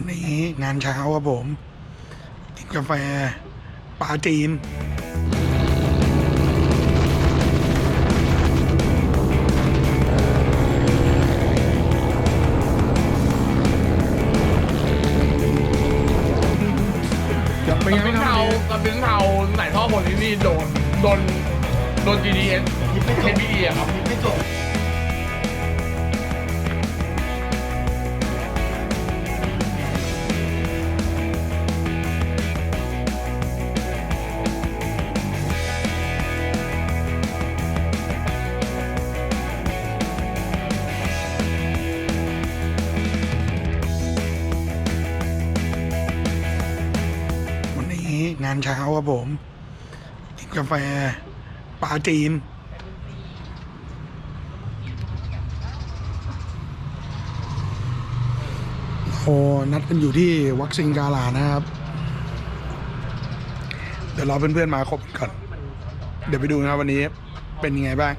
วันนี้งานเช้าครับผม กินกาแฟปลาจีนจะเป็นกับไงเป็นครัเทาบกับเป็นเทาไหนท่อคนที่นี่โดน โดน โดน GDS เอ็นบีเอะครับไม่จบ งานเช้าครับผมกินกาแฟปลาจีน โอ้นัดกันอยู่ที่วัคซิงกาลานะครับ เดี๋ยวรอเพื่อนๆมาครบก่อน เดี๋ยวไปดูนะครับวันนี้เป็นยังไงบ้าง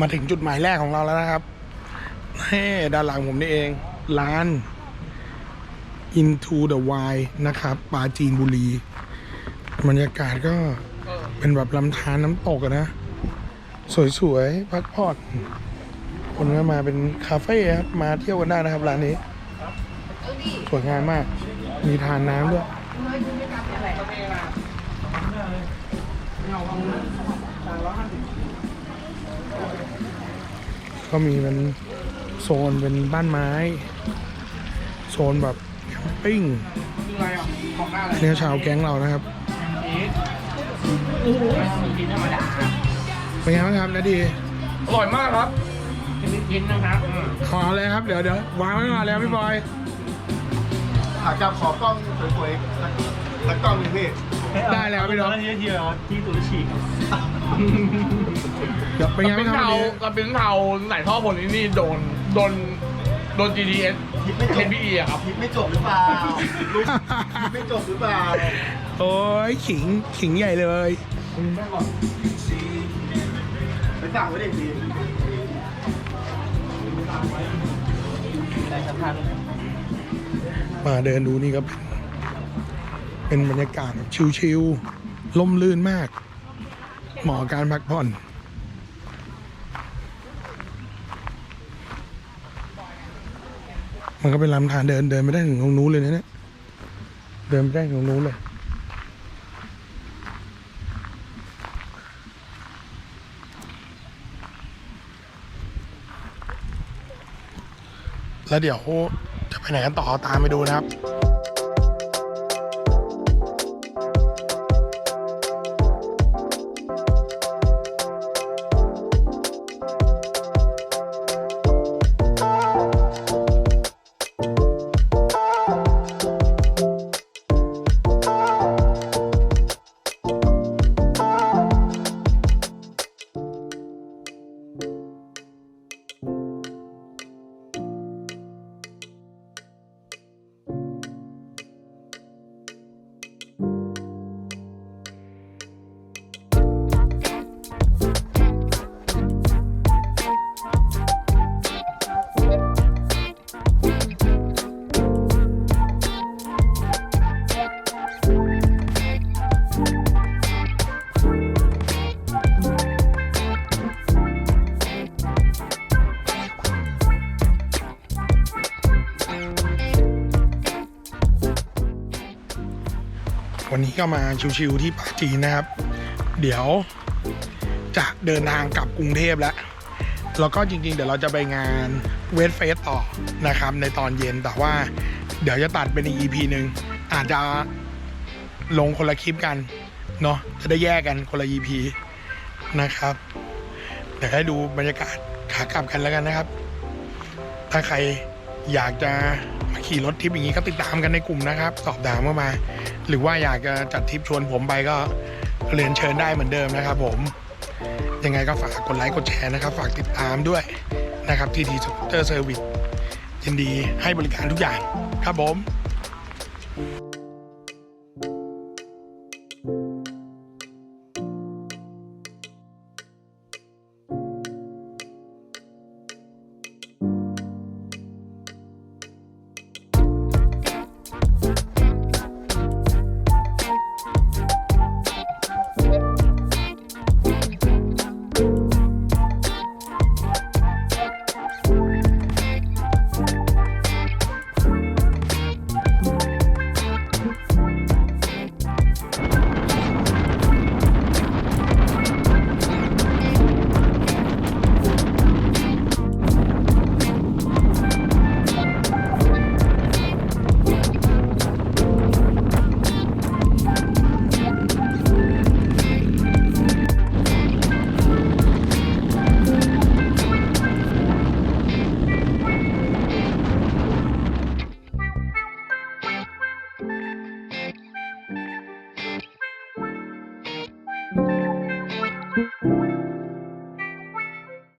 มาถึงจุดหมายแรกของเราแล้วนะครับเฮ้ด้านหลังผมนี่เอง ร้าน Into the Wild นะครับปราจีนบุรี บรรยากาศก็เป็นแบบลำธารน้ำตกนะ สวยๆ พักผ่อนคนก็มาเป็นคาเฟ่ครับ มาเที่ยวกันได้นะครับร้านนี้ สวยงามมาก มีทานน้ำด้วย ก็มีเป็นโซนเป็นบ้านไม้ โซนแบบแคมปิ้งคืออะไรอะของหน้าอะไรเนี่ยชาวแก๊งเรานะครับโอ้โหกินธรรมดาเป็นไงบ้างครับนาดีอร่อยมากครับกินนะครับอืมขอเลยครับเดี๋ยวเดี๋ยววางไว้ก่อนแล้วพี่บอยอาจจะขอกล้องสวยๆสักสักกล้องหนึงพี่ผมได้แล้วพี่น้องเทียเทียที่ตัวฉีก เดี๋ยวเป็นไงเป็บ้างนครับเทาวันนี้กับเป็นเทาไหนท่อผลนี่นี่โดนโดนโดน GDS คิดไม่จบ HBE อะครับ คิดไม่จบหรือเปล่าลูกคิดไม่จบหรือเปล่าโอ้ยขิงขิงใหญ่เลย ไปสั่งไว้เด็กดีมาเดินดูนี่ก็เป็นเป็นบรรยากาศแบบชิลๆลมลื่นมาก เหมาะกับการพักผ่อน มันก็เป็นลำธารเดินเดินไม่ได้ถึงตรงนู้นเลยนะเนี่ยเดินไม่ได้ถึงตรงนู้นเลยแล้วเดี๋ยวจะไปไหนกันต่อตามไปดูนะครับ วันนี้ก็มาชิวๆที่ปาจีนนะครับ เดี๋ยวจะเดินทางกลับกรุงเทพแล้ว แล้วก็จริงๆ เดี๋ยวเราจะไปงานเวทเฟสต่อนะครับ ในตอนเย็นแต่ว่าเดี๋ยวจะตัดเป็นอีก EP หนึ่งอาจจะลงคนละคลิปกันเนาะจะได้แยกกันคนละ EP นะครับเดี๋ยวให้ดูบรรยากาศขากลับกันแล้วกันนะครับ ถ้าใครอยากจะมาขี่รถทิปอย่างนี้ก็ติดตามกันในกลุ่มนะครับ สอบถามเข้ามา หรือว่าอยากจะจัดทริปชวนผมไปก็เรียนเชิญได้เหมือนเดิมนะครับผม ยังไงก็ฝากกดไลค์กดแชร์นะครับ ฝากติดตามด้วยนะครับทีทีสกูตเตอร์เซอร์วิสยินดีให้บริการทุกอย่างครับผม